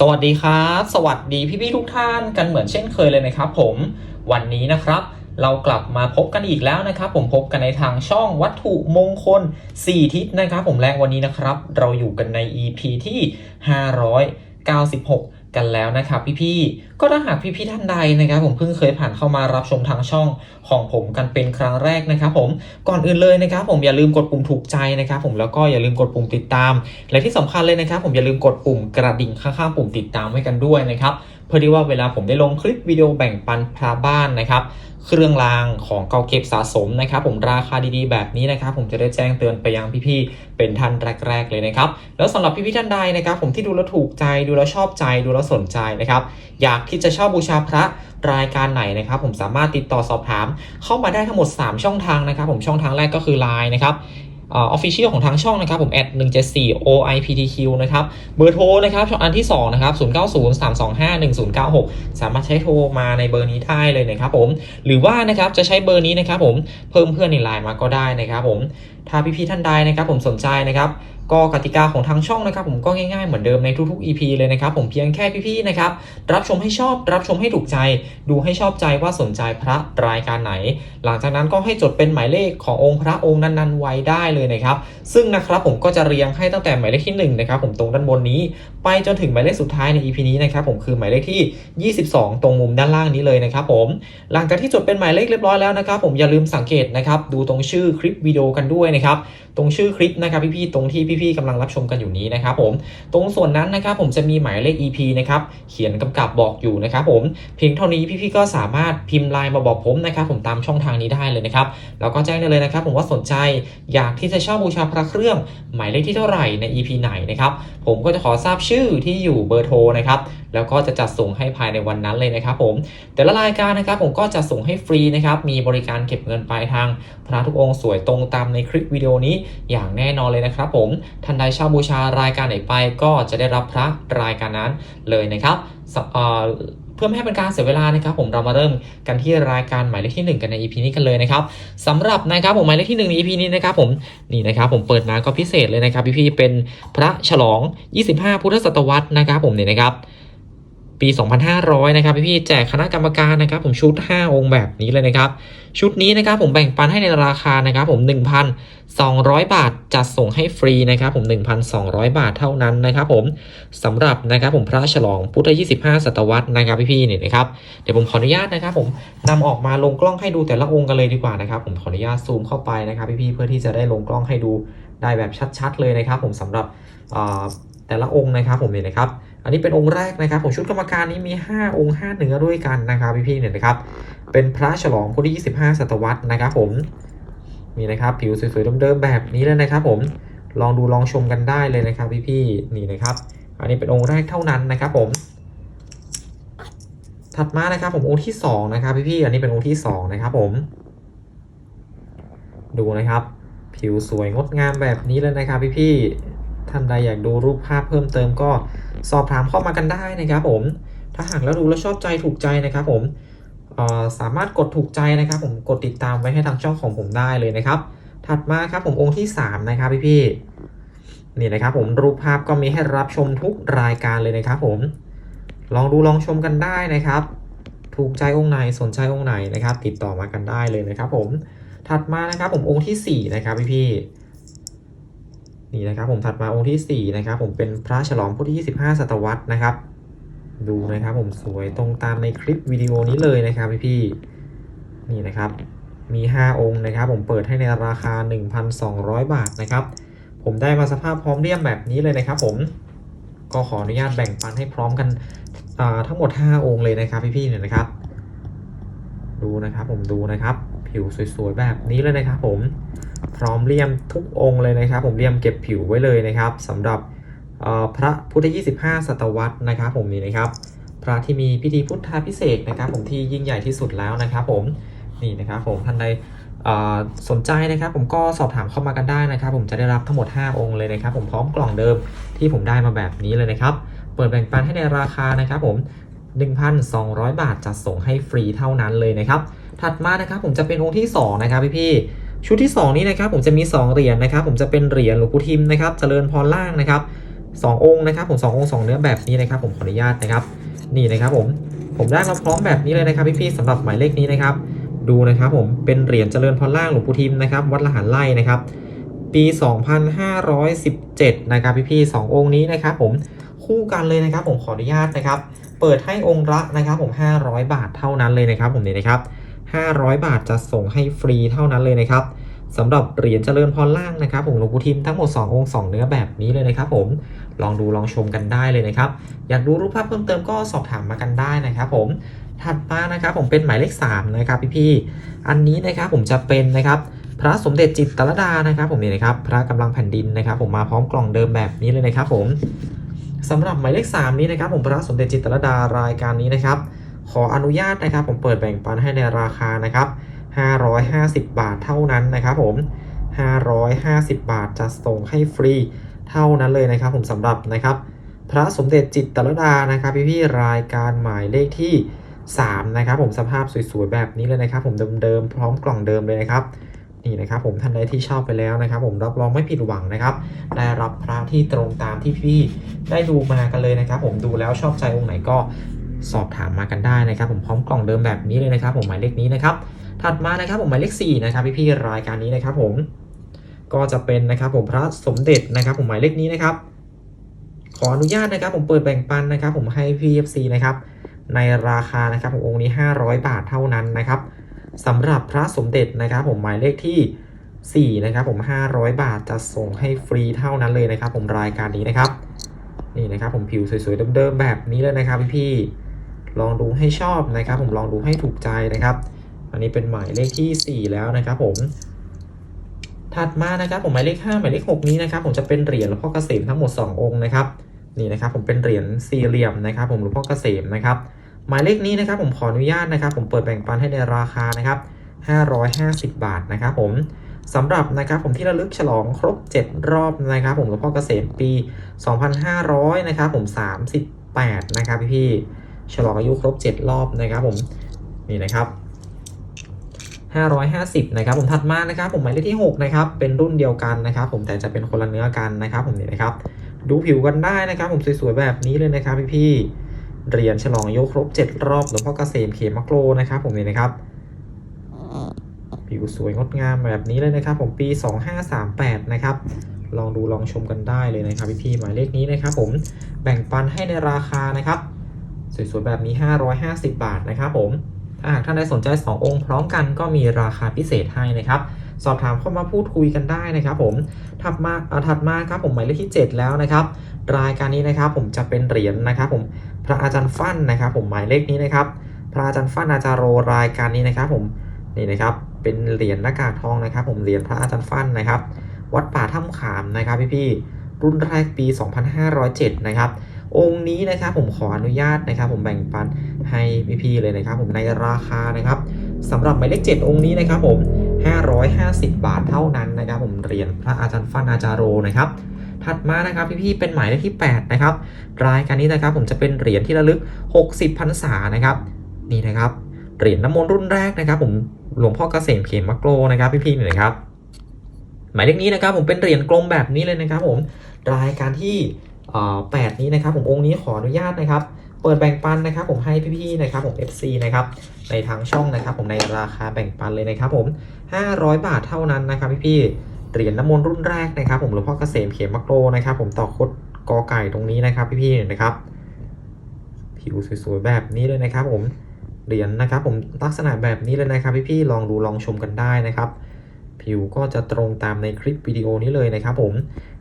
สวัสดีครับ สวัสดีพี่ๆทุกท่านกันเหมือนเช่นเคยเลยนะครับผมวันนี้นะครับ เรากลับมาพบกันอีกแล้วนะครับ ผมพบกันในทางช่องวัตถุมงคล 4 ทิศนะครับ ผมแรงวันนี้นะครับ เราอยู่กันใน EP ที่ 596 กันแล้วนะครับพี่ๆ ก็ถ้าหากพี่ๆท่านใดนะครับ ผมเพิ่งเคยผ่านเข้ามารับชมทางช่องของผมกันเป็นครั้งแรกนะครับ ผมก่อนอื่นเลยนะครับ ผมอย่าลืมกดปุ่มถูกใจนะครับ ผมแล้วก็อย่าลืมกดปุ่มติดตาม และที่สำคัญเลยนะครับ ผมอย่าลืมกดปุ่มกระดิ่งข้างๆปุ่มติดตามไว้กันด้วยนะครับเพื่อที่ว่าเวลาผมได้ลงคลิปวิดีโอแบ่งปันพระบ้านนะครับ เครื่องรางของเก่าเก็บสะสมนะครับ ผมราคาดีๆแบบนี้นะครับ ผมจะได้แจ้งเตือนไปยังพี่ๆเป็นท่านแรก ๆ เลยนะครับ แล้วสำหรับพี่ๆท่านใดนะครับ ผมที่ดูแล้วถูกใจดูแล้วชอบใจดูแล้วสนใจนะครับ อยากที่จะเช่าบูชาพระรายการไหนนะครับ ผมสามารถติดต่อสอบถาม เข้ามาได้ทั้งหมด 3 ช่องทางนะครับ ผมช่องทางแรกก็คือ Line นะครับ ออฟฟิเชียลของทางช่องนะครับผมแอด174 oiptq นะครับเบอร์โทรนะครับช่องอันที่2นะครับ0903251096 สามารถใช้โทรมาในเบอร์นี้ได้เลยนะครับผมหรือว่านะครับจะใช้เบอร์นี้นะครับผมเพิ่มเพื่อนในไลน์มาก็ได้นะครับผม ถ้าพี่ๆท่านใดนะครับผมสนใจนะครับก็กติกาของทางช่องนะครับ ผมก็ง่ายๆเหมือนเดิมในทุกๆ EP เลยนะครับ ผมเพียงแค่พี่ๆนะครับ รับชมให้ชอบรับชมให้ถูกใจ ดูให้ชอบใจว่าสนใจพระรายการไหน หลังจากนั้นก็ให้จดเป็นหมายเลขขององค์พระองค์นั้นๆไว้ได้เลยนะครับ ซึ่งนะครับผมก็จะเรียงให้ตั้งแต่หมายเลขที่1นะครับผมตรงด้านบนนี้ ไปจนถึงหมายเลขสุดท้ายใน EP นี้นะครับผมคือหมายเลขที่ 22 ตรงมุมด้านล่างนี้เลยนะครับผมหลังจากที่จดเป็นหมายเลขเรียบร้อยแล้วนะครับ ผมอย่าลืมสังเกตนะครับดูตรงชื่อคลิปวิดีโอกันด้วยนะครับตรงชื่อคลิปนะครับพี่ๆตรงที่พี่ๆกำลังรับชมกันอยู่นี้นะครับผมตรงส่วนนั้นนะครับผมจะมีหมายเลข EP นะครับเขียนกำกับบอกอยู่นะครับผมเพียงเท่านี้พี่ๆก็สามารถพิมพ์ไลน์มาบอกผมนะครับผมตามช่องทางนี้ได้เลยนะครับแล้วก็แจ้งได้เลยนะครับผมว่าสนใจอยากที่จะเช่าบูชาพระเครื่อง หมายเลขที่เท่าไหร่ใน EP ไหนนะครับผมก็จะขอทราบชื่อที่อยู่เบอร์โทรนะครับแล้วก็จะจัดส่งให้ภายในวันนั้นเลยนะครับผมแต่ละรายการนะครับผมก็จะส่งให้ฟรีนะครับมีบริการเก็บเงินปลายทางพระทุกองค์สวยตรงตามในคลิปวิดีโอนี้อย่างแน่นอนเลยนะครับผมท่านใดเช่าบูชารายการไหนไปก็จะได้รับพระรายการนั้นเลยนะครับเอ่อเพื่อไม่ให้เป็นการเสียเวลานะครับ ผมเรามาเริ่มกันที่รายการหมายเลขที่ 1 กันใน EP นี้กันเลยนะครับสำหรับนะครับผมหมายเลขที่1ใน EP นี้นะครับผมนี่นะครับผมเปิดมาก็พิเศษเลยนะครับพี่ๆเป็นพระฉลอง 25 พุทธศตวรรษนะครับผมเนี่ยนะครับ ปี 2500 นะครับพี่ๆแจกคณะกรรมการนะครับ ผมชุด 5 องค์แบบนี้เลยนะครับ ชุดนี้นะครับผมแบ่งปันให้ในราคานะครับผม 1,200 บาทจัดส่งให้ฟรีนะครับผม 1,200 บาทเท่านั้นนะครับผมสำหรับนะครับผมพระฉลองพุทธ 25 ศตวรรษนะครับพี่ๆเนี่ยนะครับเดี๋ยวผมขออนุญาตนะครับ ผมนำออกมาลงกล้องให้ดูแต่ละองค์กันเลยดีกว่านะครับ ผมขออนุญาตซูมเข้าไปนะครับพี่ๆเพื่อที่จะได้ลงกล้องให้ดูได้แบบชัด ๆ เลยนะครับ ผมสำหรับแต่ละองค์นะครับผมเนี่ยนะครับ อันนี้เป็นองค์แรกนะครับผมชุดกรรมการนี้มี 5 องค์ 5 เนื้อด้วยกันนะครับพี่ๆเนี่ยนะครับ เป็นพระฉลองพุทธ25 ศตวรรษนะครับผมนี่นะครับผิวสวยๆเดิมๆแบบนี้เลยนะครับ ผมลองดูลองชมกันได้เลยนะครับพี่ๆนี่นะครับ อันนี้เป็นองค์แรกเท่านั้นนะครับผม ถัดมานะครับผมองค์ที่สองนะครับพี่ๆอันนี้เป็นองค์ที่สองนะครับผม ดูนะครับ ผิวสวยงดงามแบบนี้เลยนะครับพี่ๆท่านใดอยากดูรูปภาพเพิ่มเติมก็ สอบถามเข้ามากันได้นะครับผม ถ้าหากแล้วดูแล้วชอบใจถูกใจนะครับผมสามารถกดถูกใจนะครับ ผมกดติดตามไว้ให้ทางช่องของผมได้เลยนะครับ ถัดมาครับผมองค์ที่สามนะครับพี่ๆนี่นะครับผมรูปภาพก็มีให้รับชมทุกรายการเลยนะครับผม ลองดูลองชมกันได้นะครับ ถูกใจองค์ไหนสนใจองค์ไหนนะครับ ติดต่อมากันได้เลยนะครับ ผมถัดมานะครับผมองค์ที่สี่นะครับพี่ๆ นี่นะครับผมถัดมาองค์ที่สี่นะครับผมเป็นพระฉลองพุทธที่ 25 ศตวรรษนะครับ ดูนะครับผมสวยตรงตามในคลิปวิดีโอนี้เลยนะครับพี่ๆนี่นะครับมี 5 องค์นะครับผมเปิดให้ในราคา 1,200 บาทนะครับ ผมได้มาสภาพพร้อมเรียมแบบนี้เลยนะครับผมก็ขออนุญาตแบ่งปันให้พร้อมกันทั้งหมด 5 องค์เลยนะครับพี่ๆเนี่ยนะครับ ดูนะครับผมดูนะครับ ผิวสวยๆแบบนี้เลยนะครับผม พร้อมเลี่ยมทุกองค์เลยนะครับ ผมเลี่ยมเก็บผิวไว้เลยนะครับสำหรับพระพุทธ 25 ศตวรรษนะครับ ผมนี่นะครับ พระที่มีพิธีพุทธาพิเศษนะครับ ผมที่ยิ่งใหญ่ที่สุดแล้วนะครับ ผมนี่นะครับ ผมท่านใดสนใจนะครับ ผมก็สอบถามเข้ามากันได้นะครับ ผมจะได้รับทั้งหมด 5 องค์เลยนะครับ ผมพร้อมกล่องเดิมที่ผมได้มาแบบนี้เลยนะครับ เปิดแบ่งปันให้ในราคานะครับ ผม 1,200 บาทจัดส่งให้ฟรีเท่านั้นเลยนะครับ ถัดมานะครับ ผมจะเป็นองค์ที่ 2 นะครับพี่ๆ ชุดที่ 2 นี้นะครับผมจะมี 2 เหรียญนะครับ ผมจะเป็นเหรียญหลวงปู่ทิมนะครับเจริญพรล่างนะครับ2องค์นะครับผมสององค์สองเนื้อแบบนี้นะครับ ผมขออนุญาตนะครับ นี่นะครับผมผมได้มาพร้อมแบบนี้เลยนะครับพี่ๆสำหรับหมายเลขนี้นะครับ ดูนะครับผมเป็นเหรียญเจริญพรล่างหลวงปู่ทิมนะครับ วัดละหันไล่นะครับ ปี 2517 นะครับพี่ๆสององค์นี้นะครับ ผมคู่กันเลยนะครับ ผมขออนุญาตนะครับ เปิดให้องค์ละนะครับ ผม 500 บาทเท่านั้นเลยนะครับ ผมนี่นะครับ 500 บาทจะส่งให้ฟรีเท่านั้นเลยนะครับสำหรับเหรียญเจริญพรล่างนะครับผมหลวงปู่ทิมทั้งหมด 2 องค์ 2 เนื้อแบบนี้เลยนะครับผมลองดูลองชมกันได้เลยนะครับ อยากดูรูปภาพเพิ่มเติมก็สอบถามมากันได้นะครับผมถัดมานะครับผมเป็นหมายเลข3นะครับพี่ๆอันนี้นะครับผมจะเป็นนะครับพระสมเด็จจิตตรดานะครับผมนี่นะครับพระกำลังแผ่นดินนะครับ ผมมาพร้อมกล่องเดิมแบบนี้เลยนะครับผมสำหรับหมายเลข 3 นี้นะครับ ผมพระสมเด็จจิตตรดารายการนี้นะครับ ขออนุญาตนะครับ ผมเปิดแบ่งปันให้ในราคานะครับ 550 บาทเท่านั้นนะครับผม 550 บาทจะส่งให้ฟรีเท่านั้นเลยนะครับ ผมสำหรับนะครับ พระสมเด็จจิตตรลดานะครับพี่ๆรายการหมายเลขที่ 3 นะครับ ผมสภาพสวยๆแบบนี้เลยนะครับ ผมเดิมๆพร้อมกล่องเดิมเลยนะครับนี่นะครับผมท่านใดที่ชอบไปแล้วนะครับ ผมรับรองไม่ผิดหวังนะครับ ได้รับพระที่ตรงตามที่พี่ได้ดูมากันเลยนะครับ ผมดูแล้วชอบใจองค์ไหนก็ สอบถามมากันได้นะครับ ผมพร้อมกล่องเดิมแบบนี้เลยนะครับ ผมหมายเลขนี้นะครับ ถัดมานะครับผมหมายเลข4นะครับพี่ๆรายการนี้นะครับ ผมก็จะเป็นนะครับ ผมพระสมเด็จนะครับ ผมหมายเลขนี้นะครับ ขออนุญาตนะครับ ผมเปิดแบ่งปันนะครับ ผมให้ PFC นะครับในราคานะครับผมองค์นี้ 500 บาทเท่านั้นนะครับสำหรับพระสมเด็จนะครับ ผมหมายเลขที่ 4 นะครับ ผม 500 บาทจะส่งให้ฟรีเท่านั้นเลยนะครับ ผมรายการนี้นะครับ นี่นะครับ ผมผิวสวยๆเดิมๆแบบนี้เลยนะครับพี่ ลองดูให้ชอบนะครับ ผมลองดูให้ถูกใจนะครับ อันนี้เป็นหมายเลขที่ 4 แล้วนะครับ ผม ถัดมานะครับ ผมหมายเลข5หมายเลข6นี้นะครับ ผมจะเป็นเหรียญหลวงพ่อเกษมทั้งหมด 2 องค์นะครับนี่นะครับ ผมเป็นเหรียญสี่เหลี่ยมนะครับ ผมหลวงพ่อเกษมนะครับหมายเลขนี้นะครับ ผมขออนุญาตนะครับ ผมเปิดแบ่งปันให้ในราคานะครับ550 บาทนะครับ ผมสำหรับนะครับผมที่ระลึกฉลองครบ 7 รอบนะครับ ผมหลวงพ่อเกษมปี 2500 นะครับ ผม 38 นะครับพี่ ฉลองอายุครบ 7 รอบนะครับผมนี่นะครับ550นะครับผมถัดมานะครับผมหมายเลขที่6นะครับเป็นรุ่นเดียวกันนะครับผมแต่จะเป็นคนละเนื้อกันนะครับผมนี่นะครับดูผิวกันได้นะครับผมสวยๆแบบนี้เลยนะครับพี่ๆเหรียญฉลองอายุครบ 7 รอบหลวงพ่อเกษมเขมะโกลนะครับผมนี่นะครับผิวสวยงดงามแบบนี้เลยนะครับ ผมปี 2538นะครับลองดูลองชมกันได้เลยนะครับพี่ๆหมายเลขนี้นะครับผมแบ่งปันให้ในราคานะครับ สวยๆแบบนี้ 550 บาทนะครับผม ถ้าหากท่านใดสนใจ 2 องค์พร้อมกันก็มีราคาพิเศษให้นะครับ สอบถามเข้ามาพูดคุยกันได้นะครับผมถัดมาอ่อถัดมาครับผมหมายเลขที่ 7 แล้วนะครับ รายการนี้นะครับผมจะเป็นเหรียญนะครับผมพระอาจารย์ฟั่นนะครับ ผมหมายเลขนี้นะครับ พระอาจารย์ฟั่นอาจารย์โรรายการนี้นะครับผมนี่นะครับเป็นเหรียญหน้ากากทองนะครับ ผมเหรียญพระอาจารย์ฟั่นนะครับ วัดป่าถ้ำขามนะครับพี่ๆรุ่นแรกปี 2507 นะครับ องค์นี้นะครับผมขออนุญาตนะครับ ผมแบ่งปันให้พี่ๆเลยนะครับ ผมในราคานะครับสำหรับหมายเลข7องค์นี้นะครับ ผม 550 บาทเท่านั้นนะครับ ผมเหรียญพระอาจารย์ฟันอาจารย์โรนะครับถัดมานะครับพี่ๆเป็นหมายเลขที่ 8 นะครับ รายการนี้นะครับ ผมจะเป็นเหรียญที่ระลึก 60พรรษานะครับนี่นะครับเหรียญน้ำมนต์รุ่นแรกนะครับ ผมหลวงพ่อเกษมเขมมะโกลนะครับ พี่ๆนี่นะครับหมายเลขนี้นะครับ ผมเป็นเหรียญกลมแบบนี้เลยนะครับ ผมรายการที่ 8นี้นะครับผมองค์นี้ขออนุญาตนะครับ เปิดแบ่งปันนะครับ ผมให้พี่ๆนะครับผม FC นะครับในทางช่องนะครับ ผมในราคาแบ่งปันเลยนะครับ ผม 500 บาทเท่านั้นนะครับพี่ๆเหรียญน้ำมนต์รุ่นแรกนะครับ ผมหลวงพ่อเกษมเขมมะโกนะครับ ผมต่อคดกอไก่ตรงนี้นะครับ พี่ๆนะครับ ผิวสวยๆแบบนี้เลยนะครับ ผมเหรียญนะครับ ผมลักษณะแบบนี้เลยนะครับ พี่ๆลองดูลองชมกันได้นะครับ ผิวก็จะตรงตามในคลิปวิดีโอนี้เลยนะครับผม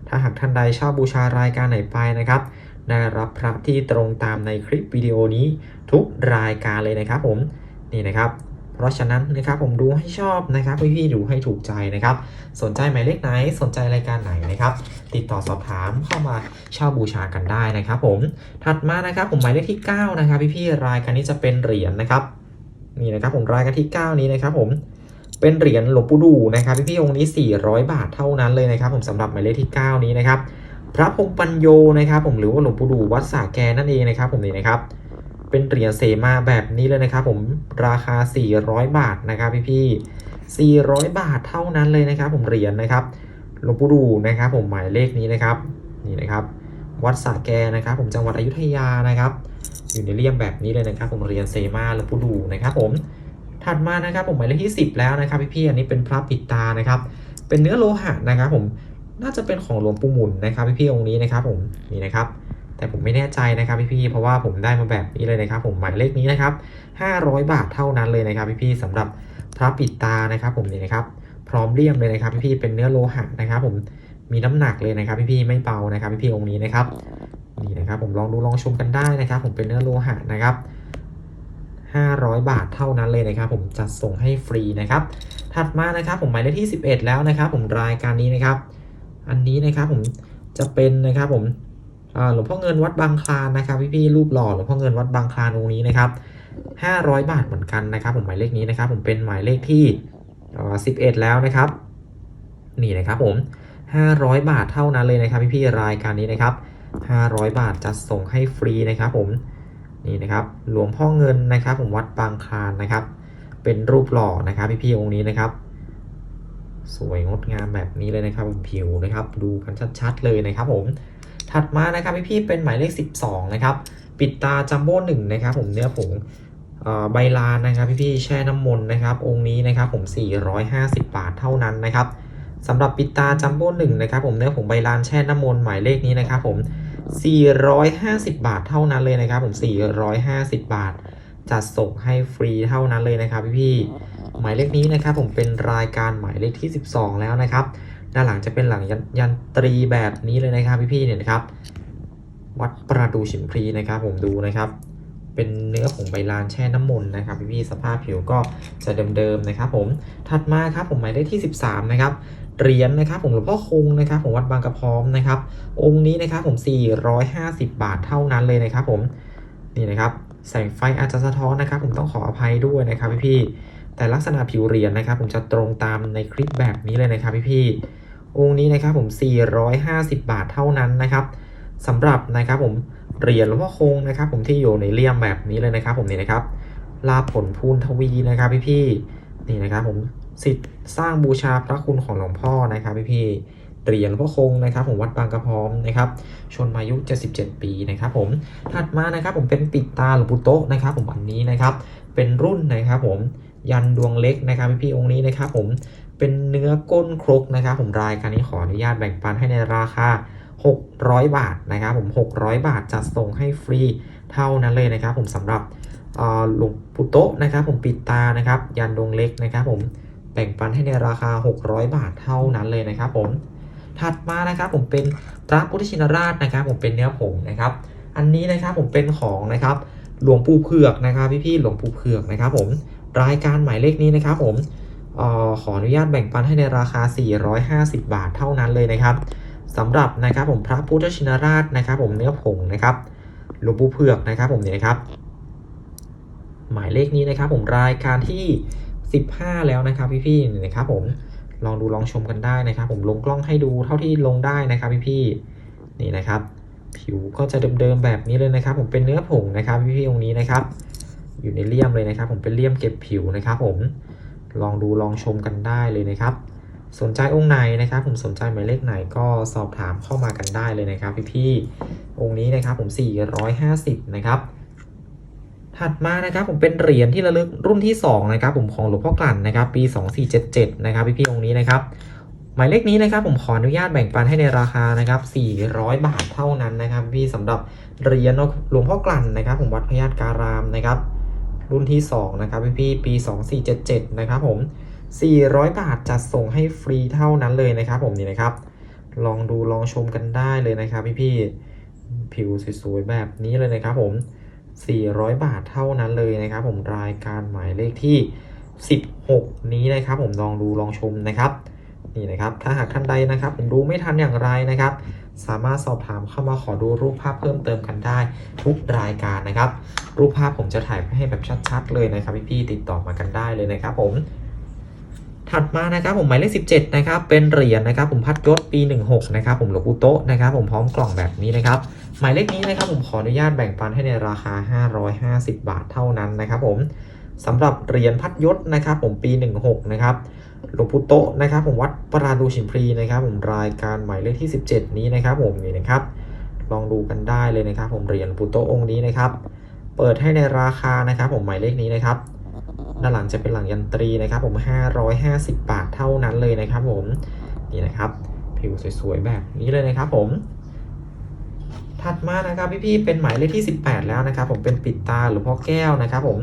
ถ้าหากท่านใดชอบบูชารายการไหนไปนะครับ ได้รับพระที่ตรงตามในคลิปวิดีโอนี้ทุกรายการเลยนะครับผม นี่นะครับ เพราะฉะนั้นนะครับผมดูให้ชอบนะครับพี่ๆดูให้ถูกใจนะครับ สนใจหมายเลขไหน สนใจรายการไหนนะครับ ติดต่อสอบถามเข้ามาเช่าบูชากันได้นะครับ ผม ถัดมานะครับผมหมายเลขที่ 9 นะครับ พี่ๆรายการนี้จะเป็นเหรียญนะครับ นี่นะครับผมรายการที่ 9 นี้นะครับผม เป็นเหรียญหลวงปู่ดูนะครับพี่ๆองค์นี้ 400 บาทเท่านั้นเลยนะครับ ผมสำหรับหมายเลขที่ 9 นี้นะครับ พระพงปัญโยนะครับ ผมหรือว่าหลวงปู่ดูวัดสาแกนั่นเองนะครับ ผมนี่นะครับ เป็นเหรียญเสมาแบบนี้เลยนะครับ ผมราคา 400 บาทนะครับพี่ๆ400 บาทเท่านั้นเลยนะครับ ผมเหรียญนะครับหลวงปู่ดูนะครับ ผมหมายเลขนี้นะครับนี่นะครับ วัดสระแกนะครับ ผมจังหวัดอยุธยานะครับ อยู่ในเลี่ยมแบบนี้เลยนะครับ ผมเหรียญเซมาหลวงปู่ดูนะครับ ผม ถัดมานะครับผมหมายเลขที่ 10 แล้วนะครับพี่ๆอันนี้เป็นพระปิดตานะครับ เป็นเนื้อโลหะนะครับผมน่าจะเป็นของหลวงปู่หมุนนะครับพี่ๆองค์นี้นะครับผมนี่นะครับแต่ผมไม่แน่ใจนะครับพี่ๆเพราะว่าผมได้มาแบบนี้เลยนะครับ ผมหมายเลขนี้นะครับ 500 บาทเท่านั้นเลยนะครับพี่ๆสำหรับพระปิดตานะครับ ผมนี่นะครับ พร้อมเลี่ยมเลยนะครับพี่ๆเป็นเนื้อโลหะนะครับ ผมมีน้ำหนักเลยนะครับ พี่ๆไม่เบานะครับพี่ๆองค์นี้นะครับนี่นะครับ ผมลองดูลองชมกันได้นะครับ ผมเป็นเนื้อโลหะนะครับ 500 บาทเท่านั้นเลยนะครับ ผมจัดส่งให้ฟรีนะครับ ถัดมานะครับผมหมายเลขที่ 11 แล้วนะครับ ผมรายการนี้นะครับ อันนี้นะครับผมจะเป็นนะครับผมหลวงพ่อเงินวัดบางคลานนะครับ พี่ๆรูปหล่อหลวงพ่อเงินวัดบางคลานองค์นี้นะครับ 500 บาทเหมือนกันนะครับ ผมหมายเลขนี้นะครับ ผมเป็นหมายเลขที่ 11 แล้วนะครับ นี่นะครับผม 500 บาทเท่านั้นเลยนะครับ พี่ๆรายการนี้นะครับ 500 บาทจะส่งให้ฟรีนะครับ ผม นี่นะครับหลวงพ่อเงินนะครับผมวัดบางคลานนะครับ เป็นรูปหล่อนะครับพี่ๆองค์นี้นะครับ สวยงดงามแบบนี้เลยนะครับผมผิวนะครับ ดูกันชัดๆเลยนะครับ ผม ถัดมานะครับพี่ๆเป็นหมายเลข 12 นะครับ ปิดตาจัมโบ้หนึ่งนะครับ ผมเนื้อผงเอ่อใบลานนะครับพี่ๆแช่น้ำมนต์นะครับ องค์นี้นะครับผม 450 บาทเท่านั้นนะครับสำหรับปิดตาจัมโบ้หนึ่งนะครับ ผมเนื้อผงใบลานแช่น้ำมนต์หมายเลขนี้นะครับ ผม 450 บาทเท่านั้นเลยนะครับ ผม 450 บาท จัดส่งให้ฟรีเท่านั้นเลยนะครับพี่ๆหมายเลขนี้นะครับ ผมเป็นรายการหมายเลขที่ 12 แล้วนะครับ ด้านหลังจะเป็นหลังยันยันตรีแบบนี้เลยนะครับพี่ๆเนี่ยนะครับ วัดประดูฉิมพลีนะครับ ผมดูนะครับ เป็นเนื้อผงใบลานแช่น้ำมนต์นะครับพี่ๆสภาพผิวก็จะเดิมๆนะครับ ผมถัดมาครับผมหมายเลขที่ 13 นะครับ เหรียญนะครับผมหลวงพ่อคงนะครับผมวัดบางกระพร้อมนะครับ องค์นี้นะครับผม 450 บาทเท่านั้นเลยนะครับผมนี่นะครับแสงไฟอาจจะสะท้อนนะครับ ผมต้องขออภัยด้วยนะครับพี่ๆแต่ลักษณะผิวเหรียญนะครับ ผมจะตรงตามในคลิปแบบนี้เลยนะครับพี่ๆองค์นี้นะครับผม 450 บาทเท่านั้นนะครับสำหรับนะครับผมเหรียญหลวงพ่อคงนะครับ ผมที่อยู่ในเลี่ยมแบบนี้เลยนะครับ ผมนี่นะครับลาผลพูนทวีนะครับพี่ๆ นี่นะครับผมสิทธิ์สร้างบูชาพระคุณของหลวงพ่อนะครับพี่ๆเหรียญพ่อคงนะครับผมวัดบางกระพร้อมนะครับชนมายุ 77 ปีนะครับผมถัดมานะครับผมเป็นปิดตาหลวงปู่โตะนะครับผมอันนี้นะครับเป็นรุ่นนะครับผมยันดวงเล็กนะครับพี่ๆองค์นี้นะครับผมเป็นเนื้อก้นครกนะครับผมรายการนี้ขออนุญาตแบ่งปันให้ในราคา 600 บาทนะครับผม 600 บาทจัดส่งให้ฟรีเท่านั้นเลยนะครับผมสำหรับ หลวงปู่โตะนะครับ ผมปิดตานะครับ ยันดวงเล็กนะครับ ผมแบ่งปันให้ในราคา 600 บาทเท่านั้นเลยนะครับ ผมถัดมานะครับ ผมเป็นพระพุทธชินราชนะครับ ผมเป็นเนื้อผงนะครับ อันนี้นะครับผมเป็นของนะครับหลวงปู่เผือกนะครับ พี่ๆหลวงปู่เผือกนะครับ ผมรายการหมายเลขนี้นะครับ ผมออขออนุญาตแบ่งปันให้ในราคา 450 บาทเท่านั้นเลยนะครับสำหรับนะครับผมพระพุทธชินราชนะครับ ผมเนื้อผงนะครับหลวงปู่เผือกนะครับ ผมเนี่ยนะครับ หมายเลขนี้นะครับ ผมรายการที่ 15 แล้วนะครับพี่ๆนี่นะครับผมลองดูลองชมกันได้นะครับ ผมลงกล้องให้ดูเท่าที่ลงได้นะครับพี่ๆนี่นะครับ ผิวก็จะเดิมๆแบบนี้เลยนะครับ ผมเป็นเนื้อผงนะครับพี่ๆองนี้นะครับ อยู่ในเลี่ยมเลยนะครับ ผมเป็นเลี่ยมเก็บผิวนะครับ ผมลองดูลองชมกันได้เลยนะครับ สนใจองค์ไหนนะครับ ผมสนใจหมายเลขไหนก็สอบถามเข้ามากันได้เลยนะครับ พี่ๆองค์นี้นะครับผม 450 นะครับ ถัดมานะครับผมเป็นเหรียญที่ระลึกรุ่นที่2นะครับผมของหลวงพ่อกลั่นนะครับปี 2477นะครับพี่ๆองค์นี้นะครับหมายเลขนี้นะครับผมขออนุญาตแบ่งปันให้ในราคานะครับ400 บาทเท่านั้นนะครับ พี่สำหรับเหรียญหลวงพ่อกลั่นนะครับผมวัดพญาตการามนะครับรุ่นที่2นะครับพี่ๆปี 2477นะครับผม400 บาทจัดส่งให้ฟรีเท่านั้นเลยนะครับ ผมนี่นะครับ ลองดูลองชมกันได้เลยนะครับ พี่ๆผิวสวยๆแบบนี้เลยนะครับผม 400 บาทเท่านั้นเลยนะครับ ผมรายการหมายเลขที่ 16 นี้นะครับ ผมลองดูลองชมนะครับนี่นะครับถ้าหากท่านใดนะครับ ผมดูไม่ทันอย่างไรนะครับ สามารถสอบถามเข้ามาขอดูรูปภาพเพิ่มเติมกันได้ ทุกรายการนะครับ รูปภาพผมจะถ่ายให้แบบชัดๆ เลยนะครับพี่ๆติดต่อมากันได้เลยนะครับ ผมถัดมานะครับผมหมายเลข 17 นะครับ เป็นเหรียญนะครับ ผมพัดยศปี 16 นะครับ ผมหลวงปู่โตะนะครับ ผมพร้อมกล่องแบบนี้นะครับ หมายเลขนี้นะครับผมขออนุญาตแบ่งปันให้ในราคา 550 บาทเท่านั้นนะครับผมสำหรับเหรียญพัดยศนะครับผมปี 16 นะครับหลวงปู่โตะนะครับผมวัดปราดูชิมพลีนะครับผมรายการหมายเลขที่ 17 นี้นะครับผมนี่นะครับ ลองดูกันได้เลยนะครับ ผมเหรียญปูโตองค์นี้นะครับ เปิดให้ในราคานะครับ ผมหมายเลขนี้นะครับด้านหลังจะเป็นหลังยันตรีนะครับ ผม 550 บาทเท่านั้นเลยนะครับ ผมนี่นะครับ ผิวสวยๆแบบนี้เลยนะครับ ผม ถัดมานะครับพี่ๆเป็นหมายเลขที่ 18 แล้วนะครับ ผมเป็นปิดตาหลวงพ่อแก้วนะครับ ผม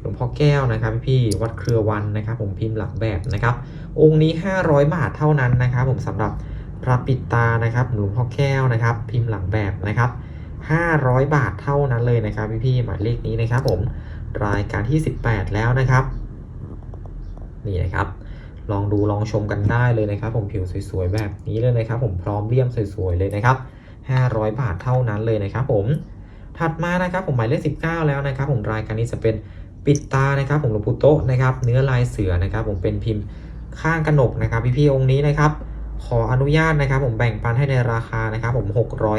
หลวงพ่อแก้วนะครับพี่ๆวัดเครือวันนะครับ ผมพิมพ์หลักแบบนะครับ องค์นี้ 500 บาทเท่านั้นนะครับ ผมสำหรับพระปิดตานะครับหลวงพ่อแก้วนะครับ พิมพ์หลังแบบนะครับ 500 บาทเท่านั้นเลยนะครับ พี่ๆหมายเลขนี้นะครับ ผมรายการที่ 18 แล้วนะครับ นี่นะครับ ลองดูลองชมกันได้เลยนะครับ ผมผิวสวยๆแบบนี้เลยนะครับ ผมพร้อมเลี่ยมสวยๆเลยนะครับ 500 บาทเท่านั้นเลยนะครับผม ถัดมานะครับผมหมายเลข 19 แล้วนะครับ ผมรายการนี้จะเป็นปิดตานะครับ ผมหลวงปู่โตะนะครับ เนื้อลายเสือนะครับ ผมเป็นพิมพ์ข้างกระหนกนะครับพี่ๆองค์นี้นะครับ ขออนุญาตนะครับ ผมแบ่งปันให้ในราคานะครับ ผม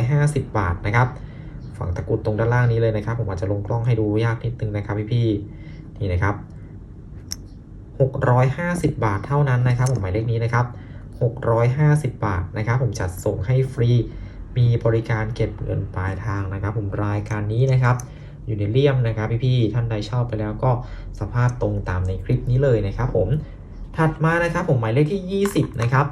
650 บาทนะครับ ฝั่งตะกุดตรงด้านล่างนี้เลยนะครับ ผมอาจจะลงกล้องให้ดูยากนิดนึงนะครับพี่ๆนี่นะครับ650 บาทเท่านั้นนะครับ ผมหมายเลขนี้นะครับ 650 บาทนะครับ ผมจัดส่งให้ฟรี มีบริการเก็บเงินปลายทางนะครับผมรายการนี้นะครับอยู่ในเลี่ยมนะครับพี่ๆท่านใดชอบไปแล้วก็สภาพตรงตามในคลิปนี้เลยนะครับผมถัดมานะครับผมหมายเลขที่ 20 นะครับ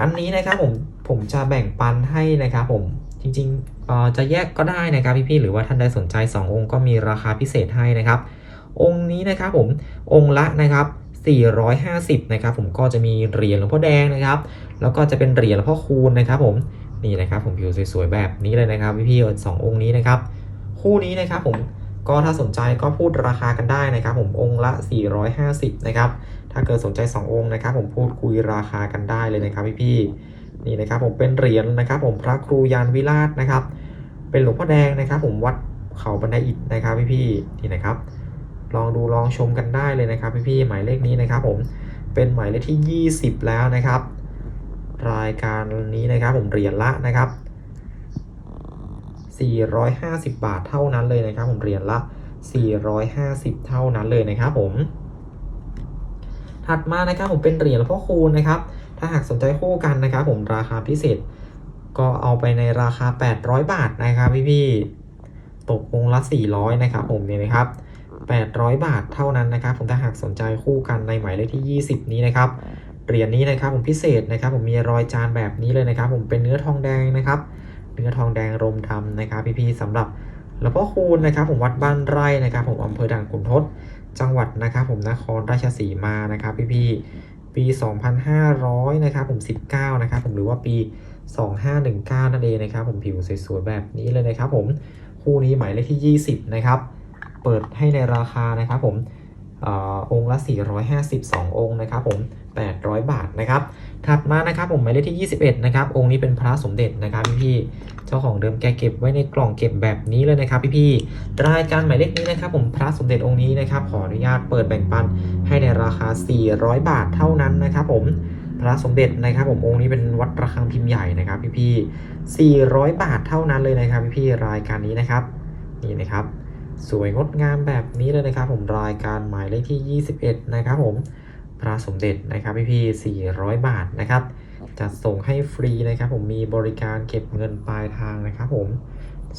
อันนี้นะครับผมผมจะแบ่งปันให้นะครับผมจริงๆเออจะแยกก็ได้นะครับพี่ๆหรือว่าท่านใดสนใจ 2 องค์ก็มีราคาพิเศษให้นะครับ องค์นี้นะครับผมองค์ละนะครับ450 นะครับผมก็จะมีเหรียญหลวงพ่อแดงนะครับ แล้วก็จะเป็นเหรียญหลวงพ่อคูณนะครับผม นี่นะครับผมผิวสวยๆแบบนี้เลยนะครับพี่ๆสององค์นี้นะครับ คู่นี้นะครับผมก็ถ้าสนใจก็พูดราคากันได้นะครับ ผมองค์ละ 450 นะครับ ถ้าเกิดสนใจ 2 องค์นะครับ ผมพูดคุยราคากันได้เลยนะครับพี่ๆนี่นะครับผมเป็นเหรียญนะครับ ผมพระครูยานวิราชนะครับ เป็นหลวงพ่อแดงนะครับ ผมวัดเขาบันไดอิฐนะครับพี่ๆนี่นะครับ ลองดูลองชมกันได้เลยนะครับ พี่ๆหมายเลขนี้นะครับ ผมเป็นหมายเลขที่ 20 แล้วนะครับ รายการนี้นะครับผมเหรียญละนะครับ 450 บาทเท่านั้นเลยนะครับ ผมเหรียญละ 450 เท่านั้นเลยนะครับผม ถัดมานะครับผมเป็นเหรียญหลวงพ่อคูณนะครับ ถ้าหากสนใจคู่กันนะครับ ผมราคาพิเศษ ก็เอาไปในราคา 800 บาทนะครับพี่ๆตกองละ 400 นะครับ ผมเนี่ยนะครับ800 บาทเท่านั้นนะครับ ผมถ้าหากสนใจคู่กันในหมายเลขที่ 20 นี้นะครับ เหรียญนี้นะครับผมพิเศษนะครับผมมีรอยจานแบบนี้เลยนะครับ ผมเป็นเนื้อทองแดงนะครับ เนื้อทองแดงรมดำนะครับพี่ๆสำหรับหลวงพ่อคูณนะครับ ผมวัดบ้านไร่นะครับ ผมอำเภอด่านขุนทดจังหวัดนะครับผมนครราชสีมานะครับพี่ๆปี 2500นะครับผม 19นะครับผมหรือว่าปี 2519นั่นเองนะครับผมผิวสวยๆแบบนี้เลยนะครับ ผมคู่นี้หมายเลขที่ 20นะครับเปิดให้ในราคานะครับผมออองค์ละ 452องค์นะครับผม 800 บาทนะครับ ถัดมานะครับผมหมายเลขที่ 21 นะครับ องค์นี้เป็นพระสมเด็จนะครับพี่ๆเจ้าของเดิมแกเก็บไว้ในกล่องเก็บแบบนี้เลยนะครับพี่ๆรายการหมายเลขนี้นะครับ ผมพระสมเด็จองค์นี้นะครับขออนุญาตเปิดแบ่งปันให้ในราคา 400 บาทเท่านั้นนะครับ ผมพระสมเด็จนะครับ ผมองค์นี้เป็นวัดระฆังพิมพ์ใหญ่นะครับ พี่ๆ400 บาทเท่านั้นเลยนะครับ พี่ๆรายการนี้นะครับนี่นะครับ สวยงดงามแบบนี้เลยนะครับ ผมรายการหมายเลขที่ 21 นะครับผม พระสมเด็จนะครับพี่พี่400 บาทนะครับจัดส่งให้ฟรีนะครับ ผมมีบริการเก็บเงินปลายทางนะครับ ผม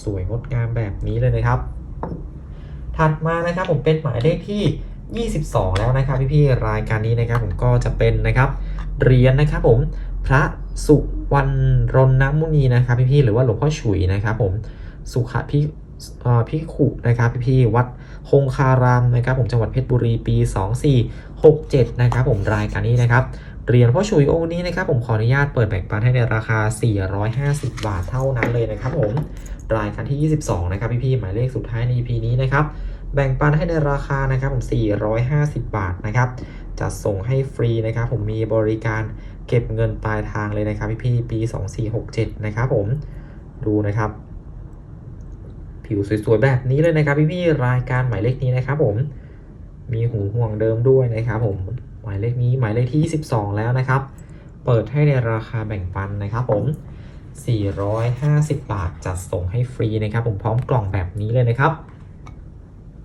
สวยงดงามแบบนี้เลยนะครับ ถัดมานะครับผมเป็นหมายเลขที่ 22 แล้วนะครับพี่พี่รายการนี้นะครับ ผมก็จะเป็นนะครับเหรียญนะครับ ผมพระสุวรรณรณมุนีนะครับพี่พี่หรือว่าหลวงพ่อฉุยนะครับ ผมสุขะ พี่ขุนะครับพี่ๆวัดคงคารามนะครับผมจังหวัดเพชรบุรีปี 2467 นะครับผมรายการนี้นะครับเหรียญพ่อฉุยองค์นี้นะครับผมขออนุญาตเปิดแบ่งปันให้ในราคา 450 บาทเท่านั้นเลยนะครับผมรายการที่ 22 นะครับพี่ๆหมายเลขสุดท้ายใน EP นี้นะครับแบ่งปันให้ในราคานะครับผม 450 บาทนะครับจัดส่งให้ฟรีนะครับผมมีบริการเก็บเงินปลายทางเลยนะครับพี่ๆปี 2467 นะครับผมดูนะครับ ผิวสวยๆแบบนี้เลยนะครับพี่ๆรายการหมายเลขนี้นะครับผมมีหูห่วงเดิมด้วยนะครับผมหมายเลขนี้หมายเลขที่ 22 แล้วนะครับ เปิดให้ในราคาแบ่งปันนะครับผม 450 บาทจัดส่งให้ฟรีนะครับผมพร้อมกล่องแบบนี้เลยนะครับ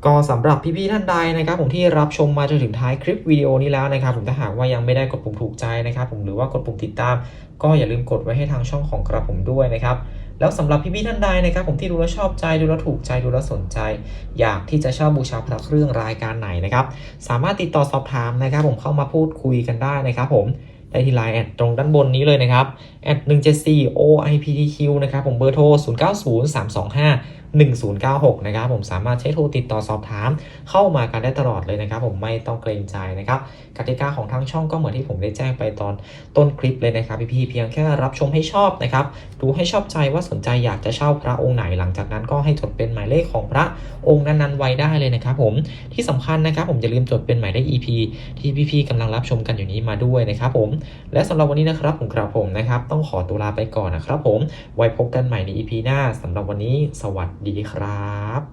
ก็สำหรับพี่ๆท่านใดนะครับ ผมที่รับชมมาจนถึงท้ายคลิปวิดีโอนี้แล้วนะครับ ผมถ้าหากว่ายังไม่ได้กดปุ่มถูกใจนะครับ ผมหรือว่ากดปุ่มติดตาม ก็อย่าลืมกดไว้ให้ทางช่องของกระผมด้วยนะครับ แล้วสำหรับพี่ๆท่านใดนะครับผมที่ดูแล้วชอบใจดูแล้วถูกใจดูแล้วสนใจ อยากที่จะเช่าบูชาพระเครื่องรายการไหนนะครับ สามารถติดต่อสอบถามนะครับ ผมเข้ามาพูดคุยกันได้นะครับผม ได้ที่ไลน์แอดตรงด้านบนนี้เลยนะครับแอด174 OIPTQ นะครับผมเบอร์โทร 090325 1096 นะครับผมสามารถใช้โทรติดต่อสอบถาม เข้ามากันได้ตลอดเลยนะครับ ผมไม่ต้องเกรงใจนะครับกติกาของทางช่องก็เหมือนที่ผมได้แจ้งไปตอนต้นคลิปเลยนะครับพี่ๆเพียงแค่รับชมให้ชอบนะครับดูให้ชอบใจว่าสนใจอยากจะเช่าพระองค์ไหนหลังจากนั้นก็ให้จดเป็นหมายเลขของพระองค์นั้นๆไว้ได้เลยนะครับผมที่สำคัญนะครับผมอย่าลืมจดเป็นหมายเลข EP ที่พี่ๆกำลังรับชมกันอยู่นี้มาด้วยนะครับผมและสำหรับวันนี้นะครับผมกระผมนะครับ ต้องขอตัวลาไปก่อนนะครับผมไว้พบกันใหม่ใน EP หน้าสำหรับวันนี้ สวัสดีครับ